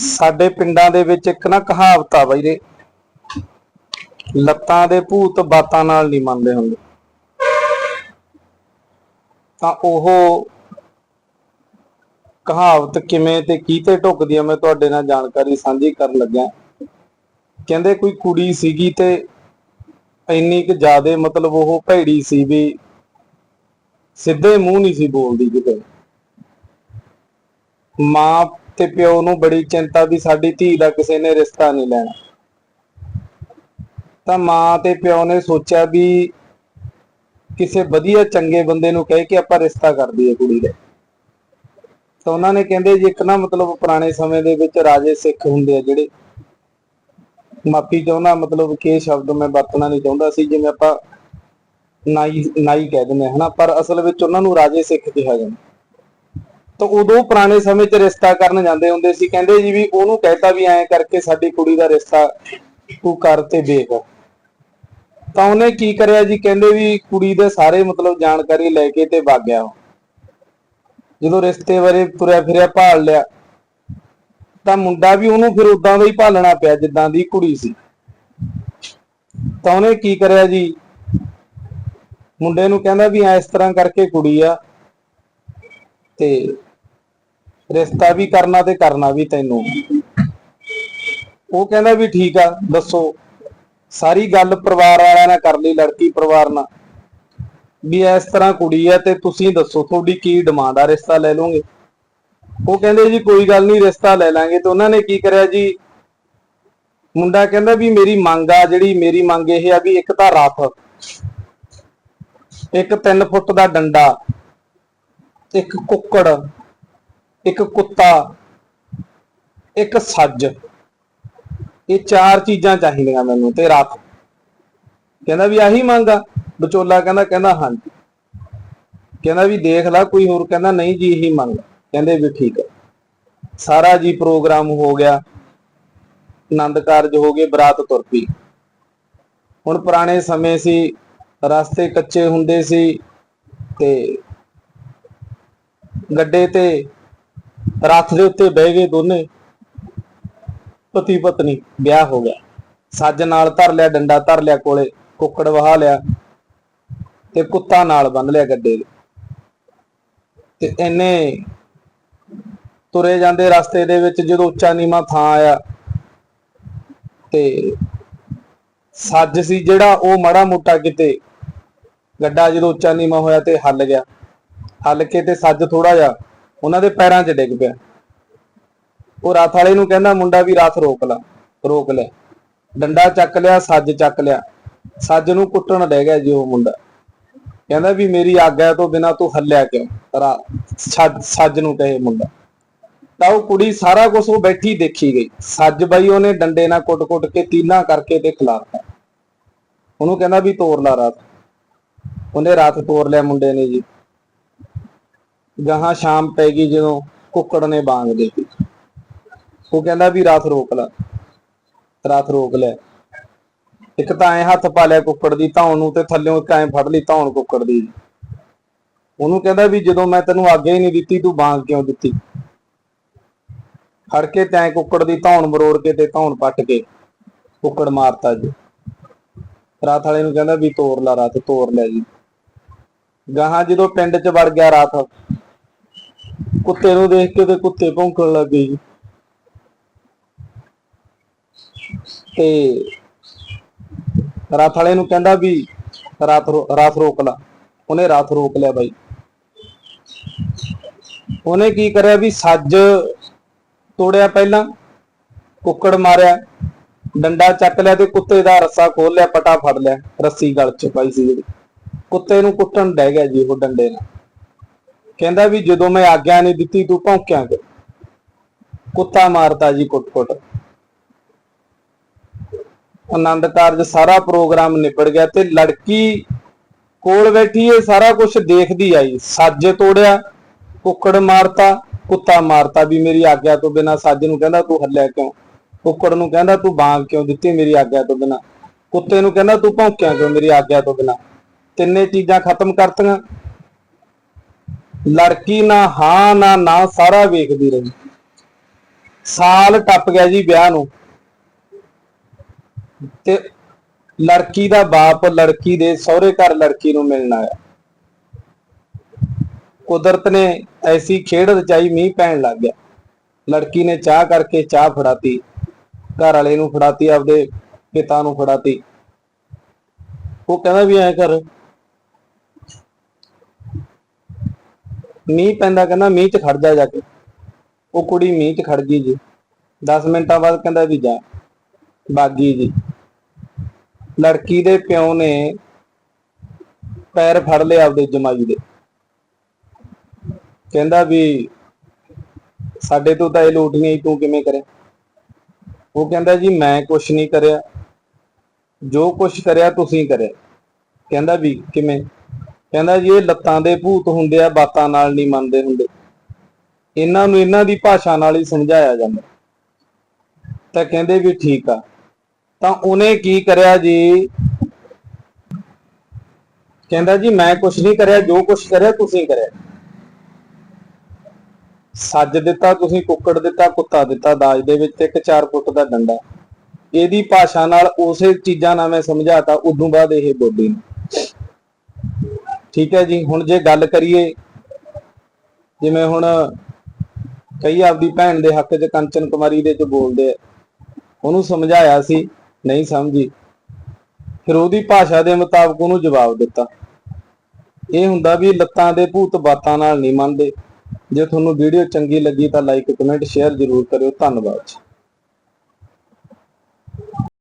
ਸਾਡੇ ਪਿੰਡਾਂ ਦੇ ਵਿੱਚ ਇੱਕ ਨਾ ਕਹਾਵਤ ਆ ਬਾਈ ਦੇ, ਲੱਤਾਂ ਦੇ ਭੂਤ ਬਾਤਾਂ ਨਾਲ ਨਹੀਂ ਮੰਨਦੇ ਹੁੰਦੇ। ਤਾਂ ਉਹ ਕਹਾਵਤ ਕਿਵੇਂ ਤੇ ਕੀ ਢੁੱਕਦੀ ਆ ਮੈਂ ਤੁਹਾਡੇ ਨਾਲ ਜਾਣਕਾਰੀ ਸਾਂਝੀ ਕਰਨ ਲੱਗਾ ਕਹਿੰਦੇ ਕੋਈ ਕੁੜੀ ਸੀਗੀ ਤੇ ਇੰਨੀ ਕਿ ਜ਼ਿਆਦੇ ਮਤਲਬ ਉਹ ਭੈੜੀ ਸੀ ਵੀ ਸਿੱਧੇ ਮੂੰਹ ਨਹੀਂ ਸੀ ਬੋਲਦੀ ਕਿਤੇ। ਮਾਂ ਤੇ ਪਿਓ ਨੂੰ ਬੜੀ ਚਿੰਤਾ ਵੀ ਸਾਡੀ ਧੀ ਦਾ ਕਿਸੇ ਨੇ ਰਿਸ਼ਤਾ ਨਹੀਂ ਲੈਣਾ। ਤਾਂ ਮਾਂ ਤੇ ਪਿਓ ਨੇ ਸੋਚਿਆ ਵੀ ਕਿਸੇ ਵਧੀਆ ਚੰਗੇ ਬੰਦੇ ਨੂੰ ਕਹਿ ਕੇ ਆਪਾਂ ਰਿਸ਼ਤਾ ਕਰ ਦਈਏ ਕੁੜੀ ਦਾ। ਤਾਂ ਉਹਨਾਂ ਨੇ ਕਹਿੰਦੇ ਜੀ ਇੱਕ ਨਾ ਮਤਲਬ ਪੁਰਾਣੇ ਸਮੇਂ ਦੇ ਵਿੱਚ ਰਾਜੇ ਸਿੱਖ ਹੁੰਦੇ ਆ ਜਿਹੜੇ, ਮਾਫੀ ਚਾਹੁੰਦਾ, ਮਤਲਬ ਕਿ ਸ਼ਬਦ ਮੈਂ ਵਰਤਣਾ ਨਹੀਂ ਚਾਹੁੰਦਾ ਸੀ, ਜਿਵੇਂ ਆਪਾਂ ਨਾਈ ਨਾਈ ਕਹਿ ਦਿੰਦੇ ਹਾਂ ਹਨਾ? ਪਰ ਅਸਲ ਵਿੱਚ ਉਹਨਾਂ ਨੂੰ ਰਾਜੇ ਸਿੱਖ ਕਿਹਾ ਜਾਂਦਾ। ਤਾਂ ਉਦੋਂ ਪੁਰਾਣੇ ਸਮੇਂ 'ਚ ਰਿਸ਼ਤਾ ਕਰਨ ਜਾਂਦੇ ਹੁੰਦੇ ਸੀ। ਕਹਿੰਦੇ ਜੀ ਵੀ ਉਹਨੂੰ ਕਹਿਤਾ ਵੀ ਐਂ ਕਰਕੇ ਸਾਡੀ ਕੁੜੀ ਦਾ ਰਿਸ਼ਤਾ ਤੂੰ ਕਰ ਤੇ ਦੇਖ। ਤਾਂ ਉਹਨੇ ਕੀ ਕਰਿਆ ਜੀ? ਕਹਿੰਦੇ ਵੀ ਕੁੜੀ ਦੇ ਸਾਰੇ ਮਤਲਬ ਜਾਣਕਾਰੀ ਲੈ ਕੇ ਤੇ ਵਗ ਗਿਆ ਜਦੋਂ ਰਿਸ਼ਤੇ ਬਾਰੇ ਤੁਰਿਆ ਫਿਰਿਆ ਭਾਲ ਲਿਆ, ਤਾਂ ਮੁੰਡਾ ਵੀ ਉਹਨੂੰ ਫਿਰ ਉਦਾਂ ਦਾ ਹੀ ਭਾਲਣਾ ਪਿਆ, ਜਿੱਦਾਂ ਦੀ ਕੁੜੀ ਸੀ। ਤਾਂ ਉਹਨੇ ਕੀ ਕਰਿਆ ਜੀ? ਮੁੰਡੇ ਨੂੰ ਕਹਿੰਦਾ ਵੀ ਐ ਇਸ ਤਰ੍ਹਾਂ ਕਰਕੇ ਕੁੜੀ ਆ ਤੇ ਰਿਸ਼ਤਾ ਵੀ ਕਰਨਾ ਤੇ ਕਰਨਾ ਵੀ ਤੈਨੂੰ। ਉਹ ਕਹਿੰਦਾ ਵੀ ਠੀਕ ਆ, ਦੱਸੋ। ਸਾਰੀ ਗੱਲ ਪਰਿਵਾਰ ਵਾਲਿਆਂ ਨਾਲ ਕਰ ਲਈ, ਲੜਕੀ ਪਰਿਵਾਰ ਨਾਲ। ਵੀ ਇਸ ਤਰ੍ਹਾਂ ਕੁੜੀ ਆ ਤੇ ਤੁਸੀਂ ਦੱਸੋ, ਤੁਹਾਡੀ ਕੀ ਡਿਮਾਂਡ ਆ, ਰਿਸ਼ਤਾ ਲੈ ਲਓਗੇ? ਉਹ ਕਹਿੰਦੇ ਜੀ, ਕੋਈ ਗੱਲ ਨਹੀਂ, ਰਿਸ਼ਤਾ ਲੈ ਲਾਂਗੇ। ਤੇ ਉਹਨਾਂ ਨੇ ਕੀ ਕਰਿਆ ਜੀ? ਮੁੰਡਾ ਕਹਿੰਦਾ ਵੀ ਮੇਰੀ ਮੰਗ ਆ, ਜਿਹੜੀ ਮੇਰੀ ਮੰਗ ਇਹ ਆ ਵੀ ਇੱਕ ਤਾਂ ਰੱਥ ਇੱਕ 3 ਫੁੱਟ ਦਾ ਡੰਡਾ, ਇੱਕ ਕੁੱਕੜ। ਇੱਕ ਕੁੱਤਾ, ਇੱਕ ਸੱਜ। ਇਹ ਚਾਰ ਚੀਜ਼ਾਂ ਚਾਹੀਦੀਆਂ ਮੈਨੂੰ ਤੇ ਰੱਥ ਕਹਿੰਦਾ ਵੀ ਆਹੀ ਮੰਗ ਵਿਚੋਲਾ ਕਹਿੰਦਾ ਕਹਿੰਦਾ ਹਾਂਜੀ। ਕਹਿੰਦਾ ਵੀ ਦੇਖ ਲੈ, ਕੋਈ ਹੋਰ ਕਹਿੰਦਾ ਨਹੀਂ ਜੀ, ਇਹੀ ਮੰਗ ਕਹਿੰਦੇ ਵੀ ਠੀਕ ਹੈ ਸਾਰਾ ਜੀ ਪ੍ਰੋਗਰਾਮ ਹੋ ਗਿਆ। ਆਨੰਦ ਕਾਰਜ ਹੋ ਗਏ, ਬਰਾਤ ਤੁਰ ਪਈ। ਹੁਣ ਪੁਰਾਣੇ ਸਮੇਂ ਸੀ, ਰਸਤੇ ਕੱਚੇ ਹੁੰਦੇ ਸੀ ਤੇ ਗੱਡੇ ਤੇ ਰੱਥ ਦੇ ਉੱਤੇ ਬਹਿ ਗਏ ਦੋਨੇ। ਪਤੀ ਪਤਨੀ ਵਿਆਹ ਹੋ ਗਿਆ। ਸੱਜ ਨਾਲ ਧਰ ਲਿਆ, ਡੰਡਾ ਧਰ ਲਿਆ ਕੋਲੇ, ਕੁੱਕੜ ਵਹਾ ਲਿਆ ਤੇ ਕੁੱਤਾ ਨਾਲ ਬੰਨ ਲਿਆ ਗੱਡੇ ਤੇ ਇੰਨੇ ਤੁਰੇ ਜਾਂਦੇ ਰਸਤੇ ਦੇ ਵਿੱਚ ਜਦੋਂ ਉੱਚਾ ਨੀਵਾਂ ਥਾਂ ਆਇਆ ਤੇ ਸੱਜ ਸੀ ਜਿਹੜਾ ਉਹ ਮਾੜਾ ਮੋਟਾ ਕਿਤੇ ਗੱਡਾ ਜਦੋਂ ਉੱਚਾ ਨੀਵਾਂ ਹੋਇਆ ਤੇ ਹੱਲ ਗਿਆ। ਹੱਲ ਕੇ ਤੇ ਸੱਜ ਥੋੜਾ ਜਿਹਾ ਉਹਨਾਂ ਦੇ ਪੈਰਾਂ 'ਚ ਡਿੱਗ ਪਿਆ। ਉਹ ਰਾਤ ਵਾਲੇ ਨੂੰ ਕਹਿੰਦਾ, ਮੁੰਡਾ ਵੀ ਰਾਤ ਰੋਕ ਲਾ, ਰੋਕ ਲੈ। ਡੰਡਾ ਚੱਕ ਲਿਆ, ਸੱਜ ਚੱਕ ਲਿਆ। ਸੱਜ ਨੂੰ ਕੁੱਟਣ ਡਹਿ ਗਿਆ ਜੀ ਉਹ ਮੁੰਡਾ। ਕਹਿੰਦਾ ਵੀ ਮੇਰੀ ਆਗਿਆ ਤੋਂ ਬਿਨਾ ਤੂੰ ਹੱਲਿਆ ਕਿਉਂ? ਰਾ- ਸੱਜ ਸੱਜ ਨੂੰ ਕਹੇ ਮੁੰਡਾ। ਤਾਂ ਉਹ ਕੁੜੀ ਸਾਰਾ ਕੁਝ ਉਹ ਬੈਠੀ ਦੇਖੀ ਗਈ। ਸੱਜ ਬਾਈ ਉਹਨੇ ਡੰਡੇ ਨਾਲ ਕੁੱਟ-ਕੁੱਟ ਕੇ ਤੀਨਾ ਕਰਕੇ ਤੇ ਖਿਲਾਰਤਾ। ਉਹਨੂੰ ਕਹਿੰਦਾ ਵੀ ਤੋੜ ਲਾ ਰਾਤ। ਉਹਨੇ ਰਾਤ ਤੋੜ ਲਿਆ ਮੁੰਡੇ ਨੇ ਜੀ। ਗਾਹਾਂ ਸ਼ਾਮ ਪੈ ਗਈ ਜਦੋਂ ਕੁੱਕੜ ਨੇ ਬਾਂਗ ਦੇ ਦਿੱਤੀ ਉਹ ਕਹਿੰਦਾ ਵੀ ਰਾਤ ਰੋਕ ਲੈ। ਰਾਤ ਰੋਕ ਲੈ। ਇੱਕ ਤਾਂ ਐ ਹੱਥ ਪਾ ਲਿਆ ਕੁੱਕੜ ਦੀ, ਧੌਣ ਨੂੰ ਤੇ ਥੱਲਿਓਂ ਇੱਕ ਐ ਫੜ ਲਈ ਧੌਣ ਕੁੱਕੜ ਦੀ। ਉਹਨੂੰ ਕਹਿੰਦਾ ਵੀ ਜਦੋਂ ਮੈਂ ਤੈਨੂੰ ਆਗੇ ਹੀ ਨਹੀਂ ਦਿੱਤੀ, ਤੂੰ ਬਾਂਗ ਕਿਉਂ ਦਿੱਤੀ? ਫੜ ਕੇ ਤੈਂ ਕੁੱਕੜ ਦੀ ਧੌਣ ਮਰੋੜ ਕੇ ਤੇ ਧੌਣ ਪੱਟ ਕੇ ਕੁੱਕੜ ਮਾਰਤਾ ਜੀ। ਰਾਤ ਵਾਲੇ ਨੂੰ ਕਹਿੰਦਾ ਵੀ ਤੋੜ ਲਾ, ਰਾਤ ਤੋੜ ਲੈ ਜੀ। ਗਾਹਾਂ ਜਦੋਂ ਪਿੰਡ 'ਚ ਵੜ ਗਿਆ ਰਾਤ ਕੁੱਤੇ ਨੂੰ ਦੇਖ ਕੇ ਤੇ ਕੁੱਤੇ ਭੌਂਕਣ ਲੱਗ ਗਏ ਜੀ। ਤੇ ਰਾਤ ਵਾਲੇ ਨੂੰ ਕਹਿੰਦਾ ਵੀ ਰਾਤ ਰੋ- ਰਾਤ ਰੋਕ ਲਾ। ਉਹਨੇ ਰਾਤ ਰੋਕ ਲਿਆ ਬਾਈ। ਉਹਨੇ ਕੀ ਕਰਿਆ ਵੀ ਸੱਜ ਤੋੜਿਆ ਪਹਿਲਾਂ, ਕੁੱਕੜ ਮਾਰਿਆ, ਡੰਡਾ ਚੱਕ ਲਿਆ ਤੇ ਕੁੱਤੇ ਦਾ ਰੱਸਾ ਖੋਲ ਲਿਆ, ਪਟਾ ਫੜ ਲਿਆ, ਰੱਸੀ ਗਲ ਚ ਪਾਈ ਸੀ ਜਿਹੜੀ। ਕੁੱਤੇ ਨੂੰ ਕੁੱਟਣ ਡਹਿ ਗਿਆ ਜੀ ਉਹ ਡੰਡੇ ਨਾਲ। ਕਹਿੰਦਾ ਵੀ ਜਦੋਂ ਮੈਂ ਆਗਿਆ ਨਹੀਂ ਦਿੱਤੀ, ਤੂੰ ਭੌਂਕਿਆ ਕਿ ਕੁੱਤਾ ਮਾਰਤਾ ਜੀ ਕੁੱਟ-ਕੁੱਟ। ਆਨੰਦ ਕਾਰਜ ਸਾਰਾ ਪ੍ਰੋਗਰਾਮ ਨਿਪੜ ਗਿਆ ਤੇ ਲੜਕੀ ਕੋਲ ਬੈਠੀ ਇਹ ਸਾਰਾ ਕੁਝ ਦੇਖਦੀ ਆਈ। ਸੱਜ ਤੋੜਿਆ, ਕੁੱਕੜ ਮਾਰਤਾ, ਕੁੱਤਾ ਮਾਰਤਾ ਵੀ ਮੇਰੀ ਆਗਿਆ ਤੋਂ ਬਿਨਾ। ਸੱਜ ਨੂੰ ਕਹਿੰਦਾ, ਤੂੰ ਹੱਲਿਆ ਕਿਉਂ? ਕੁੱਕੜ ਨੂੰ ਕਹਿੰਦਾ, ਤੂੰ ਬਾਂਗ ਕਿਉਂ ਦਿੱਤੀ ਮੇਰੀ ਆਗਿਆ ਤੋਂ ਬਿਨਾ? ਕੁੱਤੇ ਨੂੰ ਕਹਿੰਦਾ, ਤੂੰ ਭੌਂਕਿਆ ਕਿਉਂ ਮੇਰੀ ਆਗਿਆ ਤੋਂ ਬਿਨਾ? ਤਿੰਨੇ ਚੀਜ਼ਾਂ ਖਤਮ ਕਰਤੀਆਂ। ਲੜਕੀ ਨਾ ਹਾਂ, ਨਾ ਨਾ, ਸਾਰਾ ਵੇਖਦੀ ਰਹੀ। ਸਾਲ ਟੱਪ ਗਿਆ ਜੀ ਵਿਆਹ ਨੂੰ। ਤੇ ਲੜਕੀ ਦਾ ਬਾਪ ਲੜਕੀ ਦੇ ਸਹੁਰੇ ਘਰ ਲੜਕੀ ਨੂੰ ਮਿਲਣ ਆਇਆ। ਕੁਦਰਤ ਨੇ ਐਸੀ ਖੇਡ ਰਚਾਈ ਮੀਂਹ ਪੈਣ ਲੱਗ ਗਿਆ। ਲੜਕੀ ਨੇ ਚਾਹ ਕਰਕੇ ਚਾਹ ਫੜਾਤੀ। ਘਰ ਵਾਲੇ ਨੂੰ ਫੜਾਤੀ, ਆਪਦੇ ਪਿਤਾ ਨੂੰ ਫੜਾਤੀ। ਉਹ ਕਹਿੰਦਾ ਵੀ ਐ ਕਰ ਮੀਂਹ ਪੈਂਦਾ ਕਹਿੰਦਾ ਮੀਂਹ 'ਚ ਖੜ ਜਾ ਜਾ ਕੇ। ਉਹ ਕੁੜੀ ਮੀਂਹ 'ਚ ਖੜ ਗਈ ਜੀ। 10 ਮਿੰਟਾਂ ਬਾਅਦ ਕਹਿੰਦਾ ਵੀ ਜਾ। ਬਾਗੀ ਜੀ। ਲੜਕੀ ਦੇ ਪਿਓ ਨੇ ਪੈਰ ਫੜ ਲਿਆ ਆਪਦੇ ਜਮਾਈ ਦੇ। ਕਹਿੰਦਾ ਵੀ ਸਾਡੇ ਤੋਂ ਤਾਂ ਇਹ ਲੋਟ ਨਹੀਂ ਤੂੰ ਕਿਵੇਂ ਕਰੇ? ਉਹ ਕਹਿੰਦਾ ਜੀ, ਮੈਂ ਕੁਛ ਨਹੀਂ ਕਰਿਆ। ਜੋ ਕੁਛ ਕਰਿਆ, ਤੁਸੀਂ ਕਰਿਆ। ਕਹਿੰਦਾ ਵੀ ਕਿਵੇਂ? ਕਹਿੰਦਾ ਜੀ, ਇਹ ਲੱਤਾਂ ਦੇ ਭੂਤ ਹੁੰਦੇ ਆ, ਬਾਤਾਂ ਨਾਲ ਨਹੀਂ ਮੰਨਦੇ ਹੁੰਦੇ। ਇਹਨਾਂ ਨੂੰ ਇਹਨਾਂ ਦੀ ਭਾਸ਼ਾ ਨਾਲ ਹੀ ਸਮਝਾਇਆ ਜਾਂਦਾ। ਤਾਂ ਕਹਿੰਦੇ ਵੀ ਠੀਕ ਆ। ਤਾਂ ਉਹਨੇ ਕੀ ਕਰਿਆ ਜੀ? ਕਹਿੰਦਾ ਜੀ, ਮੈਂ ਕੁਛ ਨਹੀਂ ਕਰਿਆ, ਜੋ ਕੁਛ ਕਰਿਆ ਤੁਸੀਂ ਕਰਿਆ। ਸੱਜ ਦਿੱਤਾ ਤੁਸੀਂ, ਕੁੱਕੜ ਦਿੱਤਾ, ਕੁੱਤਾ ਦਿੱਤਾ, ਦਾਜ ਦੇ ਵਿੱਚ ਇੱਕ 4 ਫੁੱਟ ਦਾ ਡੰਡਾ। ਇਹਦੀ ਭਾਸ਼ਾ ਨਾਲ ਉਸੇ ਚੀਜ਼ਾਂ ਨਾਲ ਮੈਂ ਸਮਝਾਤਾ, ਉਦੋਂ ਬਾਅਦ ਇਹ ਬੋਲੀ। ਨੇ ਠੀਕ ਹੈ ਜੀ, ਹੁਣ ਜੇ ਗੱਲ ਕਰੀਏ, ਜਿਵੇਂ ਹੁਣ ਕਈ ਆਪਦੀ ਭੈਣ ਦੇ ਹੱਕ 'ਚ ਕੰਚਨ ਕੁਮਾਰੀ ਦੇ 'ਚ ਬੋਲਦੇ ਆ, ਉਹਨੂੰ ਸਮਝਾਇਆ ਸੀ, ਨਹੀਂ ਸਮਝੀ, ਫਿਰ ਉਹਦੀ ਭਾਸ਼ਾ ਦੇ ਮੁਤਾਬਕ ਉਹਨੂੰ ਜਵਾਬ ਦਿੱਤਾ। ਇਹ ਹੁੰਦਾ ਵੀ ਲੱਤਾਂ ਦੇ ਭੂਤ ਬਾਤਾਂ ਨਾਲ ਨਹੀਂ ਮੰਨਦੇ, ਜੇ ਤੁਹਾਨੂੰ ਵੀਡੀਓ ਚੰਗੀ ਲੱਗੀ ਤਾਂ ਲਾਈਕ ਕਮੈਂਟ ਸ਼ੇਅਰ ਜ਼ਰੂਰ ਕਰਿਓ, ਧੰਨਵਾਦ ਜੀ।